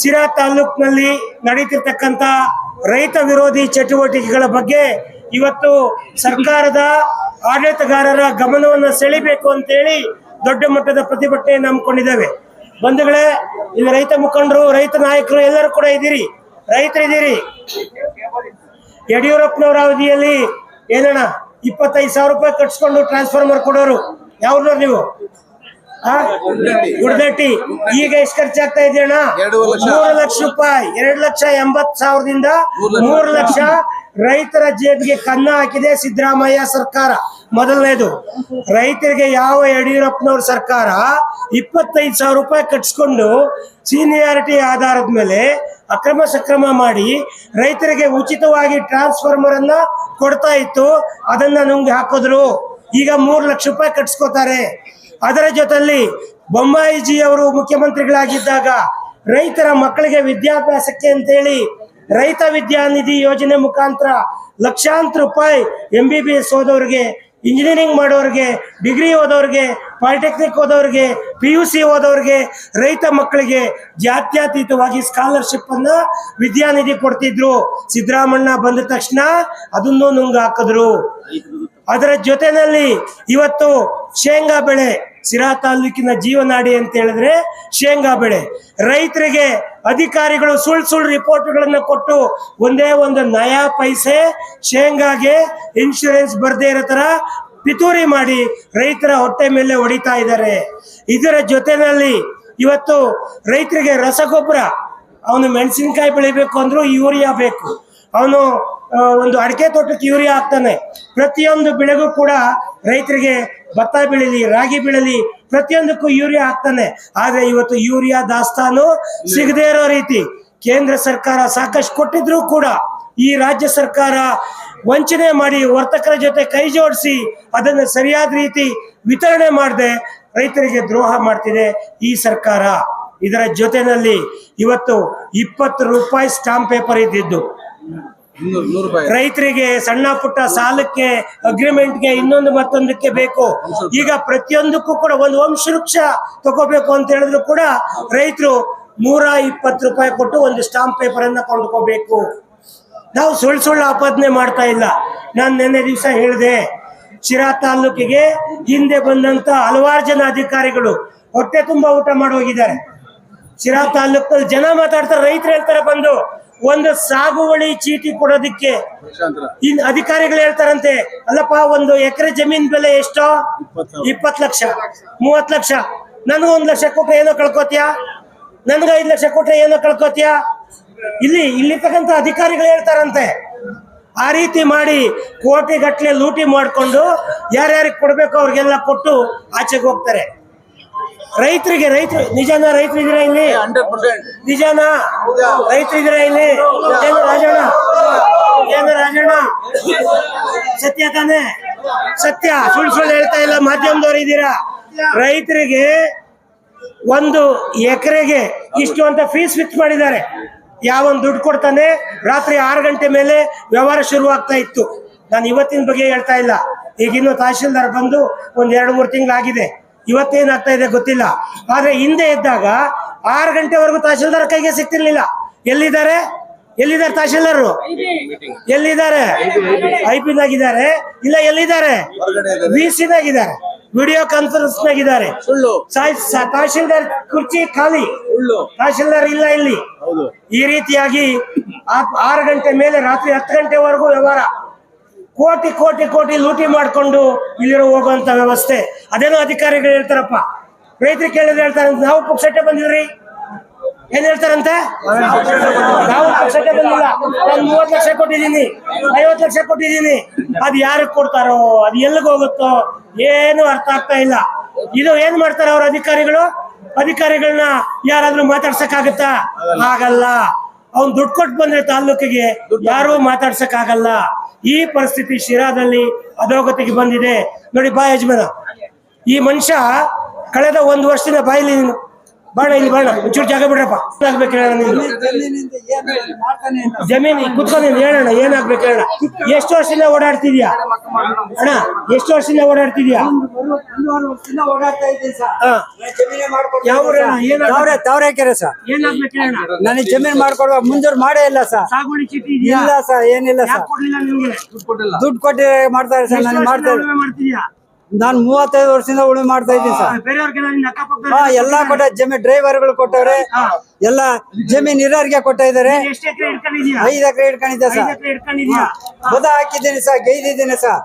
ಸಿರಾ ತಾಲೂಕಿನಲ್ಲಿ ನಡೀತಿರ್ತಕ್ಕಂಥ ರೈತ ವಿರೋಧಿ ಚಟುವಟಿಕೆಗಳ ಬಗ್ಗೆ ಇವತ್ತು ಸರ್ಕಾರದ ಆಡಳಿತಗಾರರ ಗಮನವನ್ನು ಸೆಳಿಬೇಕು ಅಂತೇಳಿ ದೊಡ್ಡ ಮಟ್ಟದ ಪ್ರತಿಭಟನೆ ಹಮ್ಮಿಕೊಂಡಿದ್ದೇವೆ. ಬಂಧುಗಳೇ, ಇಲ್ಲಿ ರೈತ ಮುಖಂಡರು, ರೈತ ನಾಯಕರು ಎಲ್ಲರೂ ಕೂಡ ಇದ್ದೀರಿ. ರೈತರಿದ್ದೀರಿ. ಯಡಿಯೂರಪ್ಪನವರ ಅವಧಿಯಲ್ಲಿ ಏನಣ್ಣ, ಇಪ್ಪತ್ತೈದು ಸಾವಿರ ರೂಪಾಯಿ ಕಟ್ಸ್ಕೊಂಡು ಟ್ರಾನ್ಸ್ಫಾರ್ಮರ್ ಕೊಡೋರು. ಯಾವ್ದು ನೀವು? ಗುಡ್ದಟ್ಟಿ ಈಗ ಎಷ್ಟು ಖರ್ಚಾಗ್ತಾ ಇದೆ ಅಣ್ಣ ಎರಡೂವರೆ ಲಕ್ಷ. ಮೂರು ಲಕ್ಷ ರೂಪಾಯಿ. ಎರಡು ಲಕ್ಷ ಎಂಬತ್ ಸಾವಿರದಿಂದ ಮೂರು ಲಕ್ಷ. ರೈತರ ಜೇಬಿಗೆ ಕನ್ನ ಹಾಕಿದೆ ಸಿದ್ದರಾಮಯ್ಯ ಸರ್ಕಾರ. ಮೊದಲನೇದು ರೈತರಿಗೆ ಯಾವ ಯಡಿಯೂರಪ್ಪನವ್ರ ಸರ್ಕಾರ ಇಪ್ಪತ್ತೈದು ಸಾವಿರ ರೂಪಾಯಿ ಕಟ್ಸ್ಕೊಂಡು ಸೀನಿಯಾರಿಟಿ ಆಧಾರದ ಮೇಲೆ ಅಕ್ರಮ ಸಕ್ರಮ ಮಾಡಿ ರೈತರಿಗೆ ಉಚಿತವಾಗಿ ಟ್ರಾನ್ಸ್ಫಾರ್ಮರ್ ಅನ್ನ ಕೊಡ್ತಾ ಇತ್ತು. ಅದನ್ನ ನುಂಗಿ ಹಾಕಿದ್ರು. ಈಗ ಮೂರು ಲಕ್ಷ ರೂಪಾಯಿ ಕಟ್ಸ್ಕೊತಾರೆ. ಅದರ ಜೊತೆಯಲ್ಲಿ ಬೊಮ್ಮಾಯಿಜಿ ಅವರು ಮುಖ್ಯಮಂತ್ರಿಗಳಾಗಿದ್ದಾಗ ರೈತರ ಮಕ್ಕಳಿಗೆ ವಿದ್ಯಾಭ್ಯಾಸಕ್ಕೆ ಅಂತೇಳಿ ರೈತ ವಿದ್ಯಾನಿಧಿ ಯೋಜನೆ ಮುಖಾಂತರ ಲಕ್ಷಾಂತರ ರೂಪಾಯಿ ಎಂ ಬಿ ಬಿ ಎಸ್ ಓದೋರಿಗೆ ಇಂಜಿನಿಯರಿಂಗ್ ಮಾಡೋರಿಗೆ ಡಿಗ್ರಿ ಓದೋರಿಗೆ ಪಾಲಿಟೆಕ್ನಿಕ್ ಓದೋರಿಗೆ ಪಿ ಯು ಸಿ ಓದೋರಿಗೆ ರೈತ ಮಕ್ಕಳಿಗೆ ಜಾತ್ಯತೀತವಾಗಿ ಸ್ಕಾಲರ್ಶಿಪ್ ಅನ್ನ ವಿದ್ಯಾನಿಧಿ ಕೊಡ್ತಿದ್ರು. ಸಿದ್ದರಾಮಣ್ಣ ಬಂದ ತಕ್ಷಣ ಅದನ್ನು ನುಂಗ್ ಹಾಕಿದ್ರು. ಅದರ ಜೊತೆನಲ್ಲಿ ಇವತ್ತು ಶೇಂಗಾ ಬೆಳೆ ಸಿರಾ ತಾಲೂಕಿನ ಜೀವನಾಡಿ ಅಂತ ಹೇಳಿದ್ರೆ ಶೇಂಗಾ ಬೆಳೆ. ರೈತರಿಗೆ ಅಧಿಕಾರಿಗಳು ಸುಳ್ಳು ಸುಳ್ಳು ರಿಪೋರ್ಟ್ಗಳನ್ನು ಕೊಟ್ಟು ಒಂದೇ ಒಂದು ನಯಾ ಪೈಸೆ ಶೇಂಗಾಗೆ ಇನ್ಶೂರೆನ್ಸ್ ಬರದೇ ಇರೋ ತರ ಪಿತೂರಿ ಮಾಡಿ ರೈತರ ಹೊಟ್ಟೆ ಮೇಲೆ ಹೊಡಿತಾ ಇದ್ದಾರೆ. ಇದರ ಜೊತೆನಲ್ಲಿ ಇವತ್ತು ರೈತರಿಗೆ ರಸಗೊಬ್ಬರ, ಅವನು ಮೆಣಸಿನಕಾಯಿ ಬೆಳಿಬೇಕು ಅಂದ್ರೂ ಯೂರಿಯಾ ಬೇಕು. ಅವನು ಒಂದು ಅಡಿಕೆ ತೋಟಕ್ಕೆ ಯೂರಿಯಾ ಹಾಕ್ತಾನೆ. ಪ್ರತಿಯೊಂದು ಬೆಳೆಗೂ ಕೂಡ ರೈತರಿಗೆ ಭತ್ತ ಬೆಳೀಲಿ, ರಾಗಿ ಬೆಳೀಲಿ, ಪ್ರತಿಯೊಂದಕ್ಕೂ ಯೂರಿಯಾ ಹಾಕ್ತಾನೆ ಆದ್ರೆ ಇವತ್ತು ಯೂರಿಯಾ ದಾಸ್ತಾನು ಸಿಗದೇ ಇರೋ ರೀತಿ. ಕೇಂದ್ರ ಸರ್ಕಾರ ಸಾಕಷ್ಟು ಕೊಟ್ಟಿದ್ರು ಕೂಡ ಈ ರಾಜ್ಯ ಸರ್ಕಾರ ವಂಚನೆ ಮಾಡಿ ವರ್ತಕರ ಜೊತೆ ಕೈ ಜೋಡಿಸಿ ಅದನ್ನು ಸರಿಯಾದ ರೀತಿ ವಿತರಣೆ ಮಾಡದೆ ರೈತರಿಗೆ ದ್ರೋಹ ಮಾಡ್ತಿದೆ ಈ ಸರ್ಕಾರ. ಇದರ ಜೊತೆನಲ್ಲಿ ಇವತ್ತು ಇಪ್ಪತ್ತು ರೂಪಾಯಿ ಸ್ಟಾಂಪ್ ಪೇಪರ್ ಇದ್ದಿದ್ದು. ರೈತರಿಗೆ ಸಣ್ಣ ಪುಟ್ಟ ಸಾಲಕ್ಕೆ ಅಗ್ರಿಮೆಂಟ್ಗೆ ಇನ್ನೊಂದು ಮತ್ತೊಂದಕ್ಕೆ ಬೇಕು. ಈಗ ಪ್ರತಿಯೊಂದಕ್ಕೂ ಕೂಡ ಒಂದು ವಂಶವೃಕ್ಷ ತಗೋಬೇಕು ಅಂತ ಹೇಳಿದ್ರು ಕೂಡ ರೈತರು ನೂರ ಇಪ್ಪತ್ತು ರೂಪಾಯಿ ಕೊಟ್ಟು ಒಂದು ಸ್ಟಾಂಪ್ ಪೇಪರ್ ಅನ್ನ ಕೊಂಡ್ಕೋಬೇಕು. ನಾವು ಸುಳ್ಳು ಸುಳ್ಳು ಆಪಾದನೆ ಮಾಡ್ತಾ ಇಲ್ಲ. ನಾನು ನಿನ್ನೆ ದಿವಸ ಹೇಳಿದೆ, ಶಿರಾ ತಾಲೂಕಿಗೆ ಹಿಂದೆ ಬಂದಂತ ಹಲವಾರು ಜನ ಅಧಿಕಾರಿಗಳು ಹೊಟ್ಟೆ ತುಂಬಾ ಊಟ ಮಾಡಿ ಹೋಗಿದ್ದಾರೆ. ಶಿರಾ ತಾಲೂಕಲ್ಲಿ ಜನ ಮಾತಾಡ್ತಾರೆ, ರೈತರು ಹೇಳ್ತಾರೆ ಬಂದು ಒಂದು ಸಾಗುವಳಿ ಚೀಟಿ ಕೊಡೋದಕ್ಕೆ ಇನ್ ಅಧಿಕಾರಿಗಳು ಹೇಳ್ತಾರಂತೆ ಅಲ್ಲಪ್ಪ ಒಂದು ಎಕರೆ ಜಮೀನ್ ಬೆಲೆ ಎಷ್ಟೋ? ಇಪ್ಪತ್ ಲಕ್ಷ. ಮೂವತ್ತು ಲಕ್ಷ. ನನಗೂ ಒಂದ್ ಲಕ್ಷ ಕೊಟ್ರೆ ಏನೋ ಕಳ್ಕೊತೀಯಾ? ನನ್ಗೆ ಐದ್ ಲಕ್ಷ ಕೊಟ್ರೆ ಏನೋ ಕಳ್ಕೊತೀಯ? ಇಲ್ಲಿ ಇಲ್ಲಿರ್ತಕ್ಕಂಥ ಅಧಿಕಾರಿಗಳು ಹೇಳ್ತಾರಂತೆ. ಆ ರೀತಿ ಮಾಡಿ ಕೋಟಿ ಗಟ್ಟಲೆ ಲೂಟಿ ಮಾಡಿಕೊಂಡು ಯಾರ್ಯಾರಿಗೆ ಕೊಡ್ಬೇಕು ಅವ್ರಿಗೆಲ್ಲ ಕೊಟ್ಟು ಆಚೆಗೆ ಹೋಗ್ತಾರೆ. ರೈತರಿಗೆ ರೈತರು ನಿಜಾನ ರೈತರಿದ್ದೀರಾ ಇಲ್ಲಿ? ನಿಜಾನ ರೈತರು ನಿಜಾನ? ರೈತರಿದ್ದೀರಾ ಇಲ್ಲಿ? ಏನು ರಾಜಣ್ಣ? ಏನು ರಾಜಣ್ಣ? ಸತ್ಯ ತಾನೆ? ಸತ್ಯ. ಸುಳ್ಳು ಸುಳ್ಳು ಹೇಳ್ತಾ ಇಲ್ಲ ಮಾಧ್ಯಮದವ್ರು ಇದ್ದೀರಾ? ರೈತರಿಗೆ ಒಂದು ಎಕರೆಗೆ ಇಷ್ಟು ಅಂತ ಫೀಸ್ ಫಿಕ್ಸ್ ಮಾಡಿದ್ದಾರೆ. ಯಾವನ್ ದುಡ್ಡು ಕೊಡ್ತಾನೆ? ರಾತ್ರಿ ಆರು ಗಂಟೆ ಮೇಲೆ ವ್ಯವಹಾರ ಶುರುವಾಗ್ತಾ ಇತ್ತು. ನಾನು ಇವತ್ತಿನ ಬಗ್ಗೆ ಹೇಳ್ತಾ ಇಲ್ಲ. ಈಗಿನ್ನೂ ತಹಶೀಲ್ದಾರ್ ಬಂದು ಒಂದು ಎರಡು ಮೂರು ತಿಂಗಳಾಗಿದೆ. ಇವತ್ತೇನಾಗ್ತಾ ಇದೆ ಗೊತ್ತಿಲ್ಲ. ಆದ್ರೆ ಹಿಂದೆ ಇದ್ದಾಗ ಆರು ಗಂಟೆವರೆಗೂ ತಹಶೀಲ್ದಾರ್ ಕೈಗೆ ಸಿಗ್ತಿರ್ಲಿಲ್ಲ ಎಲ್ಲಿದ್ದಾರೆ? ಎಲ್ಲಿದ್ದಾರೆ ತಹಶೀಲ್ದಾರರು ಎಲ್ಲಿದ್ದಾರೆ? ಐ ಪಿನಾಗಿದ್ದಾರೆ ಇಲ್ಲ ಎಲ್ಲಿದ್ದಾರೆ? ವಿಸಿನಾಗಿದ್ದಾರೆ. ಇದ್ದಾರೆ. ವಿ ಸಿನಾಗಿದ್ದಾರೆ ವಿಡಿಯೋ ಕಾನ್ಫರೆನ್ಸ್ ನಾಗಿದ್ದಾರೆ ತಹಶೀಲ್ದಾರ್ ಕುರ್ಚಿ ಖಾಲಿ. ತಹಶೀಲ್ದಾರ್ ಇಲ್ಲ ಇಲ್ಲಿ. ಈ ರೀತಿಯಾಗಿ ಆ- ಆರು ಗಂಟೆ ಮೇಲೆ ರಾತ್ರಿ ಹತ್ತು ಗಂಟೆವರೆಗೂ ವ್ಯವಹಾರ. ಕೋಟಿ ಕೋಟಿ ಕೋಟಿ ಲೂಟಿ ಮಾಡಿಕೊಂಡು ಇಲ್ಲಿರೋ ಹೋಗುವಂತ ವ್ಯವಸ್ಥೆ. ಅದೇನೋ ಅಧಿಕಾರಿಗಳು ಹೇಳ್ತಾರಪ್ಪ. ರೈತರು ಕೇಳಿದ್ರೆ ಹೇಳ್ತಾರೆ, ನಾವು ಪುಕ್ಷಟ್ಟೆ ಬಂದಿದ್ರಿ. ಏನ್ ಹೇಳ್ತಾರಂತ? ನಾವು ಪುಕ್ಷಟ್ಟೆ ಬಂದಿಲ್ಲ. ನಾನು ಮೂವತ್ ಲಕ್ಷ ಕೊಟ್ಟಿದ್ದೀನಿ ಐವತ್ ಲಕ್ಷ ಕೊಟ್ಟಿದ್ದೀನಿ. ಅದ್ ಯಾರಿಗೆ ಕೊಡ್ತಾರೋ, ಅದು ಎಲ್ಲಿಗೆ ಹೋಗುತ್ತೋ ಏನು ಅರ್ಥ ಆಗ್ತಾ ಇಲ್ಲ. ಇದು ಏನ್ ಮಾಡ್ತಾರೆ ಅವ್ರ ಅಧಿಕಾರಿಗಳು? ಅಧಿಕಾರಿಗಳನ್ನ ಯಾರಾದ್ರೂ ಮಾತಾಡ್ಸಕ್ಕಾಗತ್ತಾ? ಆಗಲ್ಲ. ಅವ್ನ್ ದುಡ್ಡು ಕೊಟ್ಟು ಬಂದ್ರೆ ತಾಲೂಕಿಗೆ ಯಾರು ಮಾತಾಡ್ಸಕ್ ಆಗಲ್ಲ ಈ ಪರಿಸ್ಥಿತಿ ಶಿರಾದಲ್ಲಿ ಅಧೋಗತಿಗೆ ಬಂದಿದೆ. ನೋಡಿ ಬಾ ಯಜಮಾನ. ಈ ಮನುಷ್ಯ ಕಳೆದ ಒಂದು ವರ್ಷದಿಂದ ಬಾಯಿಲಿ ಬಾಣ ಇಲ್ಲಿ ಬಾಣ ಒಂಚೂರು ಜಾಗ ಬಿಡ್ರಪ್ಪ. ಏನಾಗ್ಬೇಕು ಹೇಳೋಣ ನಿಮ್ಗೆ ಜಮೀನ್ ಕುತ್ಕೊಂಡು ನೀನು ಹೇಳೋಣ ಏನಾಗ್ಬೇಕು ಹೇಳೋಣ ಎಷ್ಟು ವರ್ಷದಿಂದ ಓಡಾಡ್ತಿದ್ಯಾ? ಅಣ್ಣ ಎಷ್ಟು ವರ್ಷದಿಂದ ಓಡಾಡ್ತಿದ್ಯಾ? ತಾವ್ರೆಕೆರೆ ಸರ್ ಏನಾಗ್ಬೇಕು? ಹೇಳೋಣ ನನಗೆ ಜಮೀನ್ ಮಾಡ್ಕೊಡುವ ಮುಂಜೂರು ಮಾಡೇ ಇಲ್ಲ ಸರ್. ಸಾಗುವಳಿ ಚೀಟಿ ಇಲ್ಲ ಸರ್ ಏನಿಲ್ಲ ಸರ್. ದುಡ್ಡು ಕೊಟ್ಟಿ ಮಾಡ್ತಾರೆ ಸರ್ ನಾನು ಮಾಡ್ತಾ ಮಾಡ್ತಿದ್ಯಾ? ನಾನು ಮೂವತ್ತೈದು ವರ್ಷದಿಂದ ಉಳುಮೆ ಮಾಡ್ತಾ ಇದ್ದೀನಿ ಸರ್. ಎಲ್ಲಾ ಕೊಟ್ಟ ಜಮೀನ್ ಡ್ರೈವರ್ಗಳು ಕೊಟ್ಟವ್ರೆ ಎಲ್ಲಾ ಜಮೀನ್ ಇರೋರಿಗೆ ಕೊಟ್ಟ ಇದಾರೆ. ಐದು ಎಕರೆ ಇಟ್ಕೊಂಡಿದ್ದೆ ಸರ್? ಬದ ಹಾಕಿದ್ದೀನಿ ಸರ್ ಗೈದಿದ್ದೀನಿ ಸರ್.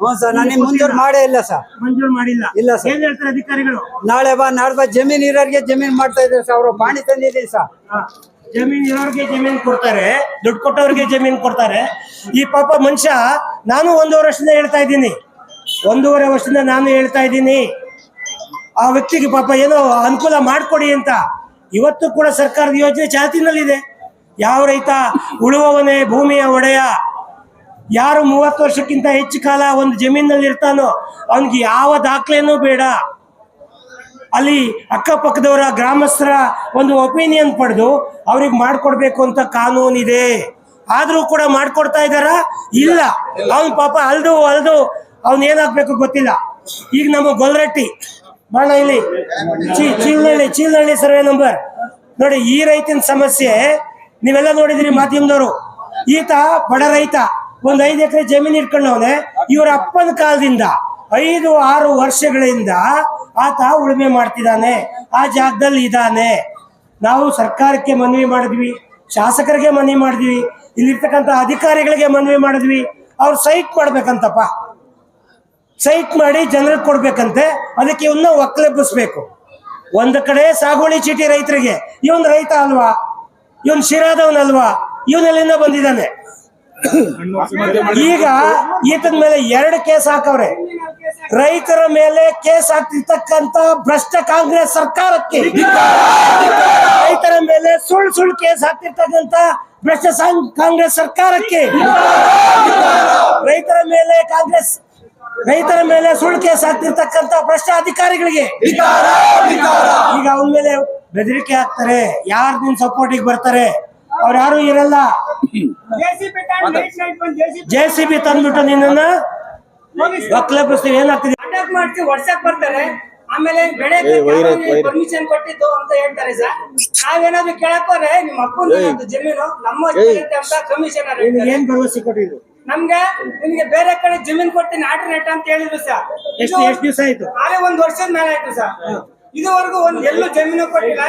ಹ್ಞೂ ಸರ್ ನಾನು ಮಂಜೂರು ಮಾಡೇ ಇಲ್ಲ ಸರ್. ಮಂಜೂರು ಮಾಡಿಲ್ಲ. ಇಲ್ಲ ಸರ್. ಅಧಿಕಾರಿಗಳು? ನಾಳೆ ಬಾ ನಾಳೆ ಬಾ ಜಮೀನ್ ಇರೋರಿಗೆ ಜಮೀನ್ ಮಾಡ್ತಾ ಇದ್ದಾರೆ ಸರ್. ಅವರು ಪಾಣಿ ತಂದಿದ್ದೀನಿ ಸರ್. ಜಮೀನ್ ಇರೋರಿಗೆ ಜಮೀನ್ ಕೊಡ್ತಾರೆ ದುಡ್ಡು ಕೊಟ್ಟವ್ರಿಗೆ ಜಮೀನ್ ಕೊಡ್ತಾರೆ. ಈ ಪಾಪ ಮನುಷ್ಯ ನಾನು ಒಂದು ವರ್ಷದಿಂದ ಹೇಳ್ತಾ ಇದ್ದೀನಿ. ಒಂದೂವರೆ ವರ್ಷದಿಂದ ನಾನು ಹೇಳ್ತಾ ಇದ್ದೀನಿ, ಆ ವ್ಯಕ್ತಿಗೆ ಪಾಪ ಏನೋ ಅನುಕೂಲ ಮಾಡಿಕೊಡಿ ಅಂತ. ಇವತ್ತು ಕೂಡ ಸರ್ಕಾರದ ಯೋಜನೆ ಚಾಲ್ತಿನಲ್ಲಿದೆ. ಯಾವ ರೈತ ಉಳುವವನೇ ಭೂಮಿಯ ಒಡೆಯ, ಯಾರು ಮೂವತ್ತು ವರ್ಷಕ್ಕಿಂತ ಹೆಚ್ಚು ಕಾಲ ಒಂದು ಜಮೀನಲ್ಲಿ ಇರ್ತಾನೋ, ಅವನಿಗೆ ಯಾವ ದಾಖಲೆನೂ ಬೇಡ. ಅಲ್ಲಿ ಅಕ್ಕಪಕ್ಕದವರ ಗ್ರಾಮಸ್ಥರ ಒಂದು ಒಪಿನಿಯನ್ ಪಡೆದು ಅವ್ರಿಗೆ ಮಾಡಿಕೊಡ್ಬೇಕು ಅಂತ ಕಾನೂನಿದೆ. ಆದರೂ ಕೂಡ ಮಾಡ್ಕೊಡ್ತಾ ಇದ್ದಾರಾ? ಇಲ್ಲ. ಅವನ್ ಪಾಪ ಅಲ್ದು ಅಲ್ದು ಅವ್ನ್ ಏನಾಗ್ಬೇಕು ಗೊತ್ತಿಲ್ಲ. ಈಗ ನಮ್ಮ ಗೊಲ್ರಟ್ಟಿ ಬಾಣ ಇಲ್ಲಿ ಚೀಲ್ನಳ್ಳಿ ಚೀಲನಹಳ್ಳಿ ಸರ್ವೆ ನಂಬರ್ ನೋಡಿ, ಈ ರೈತನ ಸಮಸ್ಯೆ, ನೀವೆಲ್ಲ ನೋಡಿದ್ರಿ ಮಾಧ್ಯಮದವರು. ಈತ ಬಡ ರೈತ, ಒಂದ್ ಐದು ಎಕರೆ ಜಮೀನ್ ಇಟ್ಕೊಂಡವನೆ, ಇವ್ರ ಅಪ್ಪನ ಕಾಲದಿಂದ ಐದು, ಆರು ವರ್ಷಗಳಿಂದ ಆತ ಉಳುಮೆ ಮಾಡ್ತಿದ್ದಾನೆ ಆ ಜಾಗದಲ್ಲಿ ಇದ್ದಾನೆ ನಾವು ಸರ್ಕಾರಕ್ಕೆ ಮನವಿ ಮಾಡಿದ್ವಿ, ಶಾಸಕರಿಗೆ ಮನವಿ ಮಾಡಿದ್ವಿ, ಇಲ್ಲಿರ್ತಕ್ಕಂಥ ಅಧಿಕಾರಿಗಳಿಗೆ ಮನವಿ ಮಾಡಿದ್ವಿ, ಅವ್ರು ಸೈಟ್ ಮಾಡ್ಬೇಕಂತಪ್ಪ. ಸೈಟ್ ಮಾಡಿ ಜನರಿಗೆ ಕೊಡ್ಬೇಕಂತೆ, ಅದಕ್ಕೆ ಇವನ್ನ ಒಕ್ಕಲೆಬ್ಬಿಸ್ಬೇಕು. ಒಂದು ಕಡೆ ಸಾಗುವಳಿ ಚೀಟಿ ರೈತರಿಗೆ, ಇವನ್ ರೈತ ಅಲ್ವಾ? ಇವನ್ ಶಿರಾದವನಲ್ವಾ? ಇವನಲ್ಲಿಂದ ಬಂದಿದ್ದಾನೆ? ಈಗ ಈತನ ಮೇಲೆ ಎರಡು ಕೇಸ್ ಹಾಕವ್ರೆ. ರೈತರ ಮೇಲೆ ಕೇಸ್ ಹಾಕ್ತಿರ್ತಕ್ಕಂತ ಭ್ರಷ್ಟ ಕಾಂಗ್ರೆಸ್ ಸರ್ಕಾರಕ್ಕೆ ರೈತರ ಮೇಲೆ ಸುಳ್ಳು ಸುಳ್ಳು ಕೇಸ್ ಹಾಕ್ತಿರ್ತಕ್ಕಂತ ಭ್ರಷ್ಟ ಕಾಂಗ್ರೆಸ್ ಸರ್ಕಾರಕ್ಕೆ ರೈತರ ಮೇಲೆ ಕಾಂಗ್ರೆಸ್ ರೈತರ ಮೇಲೆ ಸುಳ್ಳು ಕೇಸ್ ಹಾಕ್ತಿರ್ತಕ್ಕಂತ ಭ್ರಷ್ಟ ಅಧಿಕಾರಿಗಳಿಗೆ ಈಗ ಅವನ ಮೇಲೆ ಬೆದರಿಕೆ ಹಾಕ್ತಾರೆ. ಯಾರು ನಿನ್ ಸಪೋರ್ಟಿಗೆ ಬರ್ತಾರೆ? ಅವ್ರು ಯಾರು ಇರಲ್ಲ. ಜೆ ಸಿ ಬಿ ತಂದ್ಬಿಟ್ಟು ನಿನ್ನನ್ನ ಬಸ್ತೀವಿ ಏನಾಗ್ತಿದೆ? ಅಟ್ಯಾಕ್ ಮಾಡ್ತೀವಿ ವರ್ಷಕ್ ಬರ್ತಾರೆ. ಆಮೇಲೆ ಬೆಳೆ ಪರ್ಮಿಷನ್ ಕೊಟ್ಟಿದ್ದು ಅಂತ ಹೇಳ್ತಾರೆ ಸರ್. ನಾವೇನಾದ್ರು ಹೋದ್ರೆ ನಿಮ್ಮ ಅಪ್ಪನ ಜಮೀನು ನಮ್ಮ ಕಮಿಷನ್ ಅಂತ ಕಮಿಷನರ್ ನಿನಗೆ ಏನ್ ಭರವಸೆ ಕೊಟ್ಟಿದ್ರು ನಮ್ಗೆ ನಿಮ್ಗೆ ಬೇರೆ ಕಡೆ ಜಮೀನ್ ಕೊಡ್ತೀನಿ ಆಲ್ಟರ್ನೇಟ್ ಅಂತ ಹೇಳಿದ್ರು ಸರ್. ಎಷ್ಟು ಎಷ್ಟು ದಿವಸ ಆಯ್ತು? ಆಲೆ ಒಂದ್ ವರ್ಷದ ಮೇಲೆ ಆಯ್ತು ಸರ್. ಇದುವರೆಗೂ ಒಂದ್ ಎಲ್ಲೂ ಜಮೀನು ಕೊಟ್ಟಿಲ್ಲ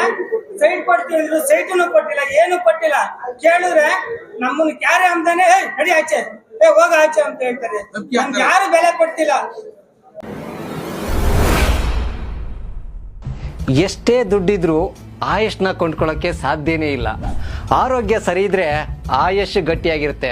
ಸೈಟ್ ಕೊಡ್ತಿದ್ರು ಸೈಟುನು ಕೊಟ್ಟಿಲ್ಲ ಏನು ಕೊಟ್ಟಿಲ್ಲ. ಕೇಳಿದ್ರೆ ನಮ್ಮನ್ನ ಕ್ಯಾರೆ ಅಂತಾನೆ ಏ ನಡಿ ಆಚೆ. ಏ ಹೋಗ ಆಚೆ ಅಂತ ಹೇಳ್ತಾರೆ. ನಮ್ಗೆ ಯಾರು ಬೆಲೆ ಕೊಡ್ತಿಲ್ಲ. ಎಷ್ಟೇ ದುಡ್ಡಿದ್ರು ಆಯುಷ್ನ ಕೊಂಡ್ಕೊಳ್ಳೋಕ್ಕೆ ಸಾಧ್ಯನೇ ಇಲ್ಲ. ಆರೋಗ್ಯ ಸರಿ ಇದ್ರೆ ಆಯುಷ್ ಗಟ್ಟಿಯಾಗಿರುತ್ತೆ.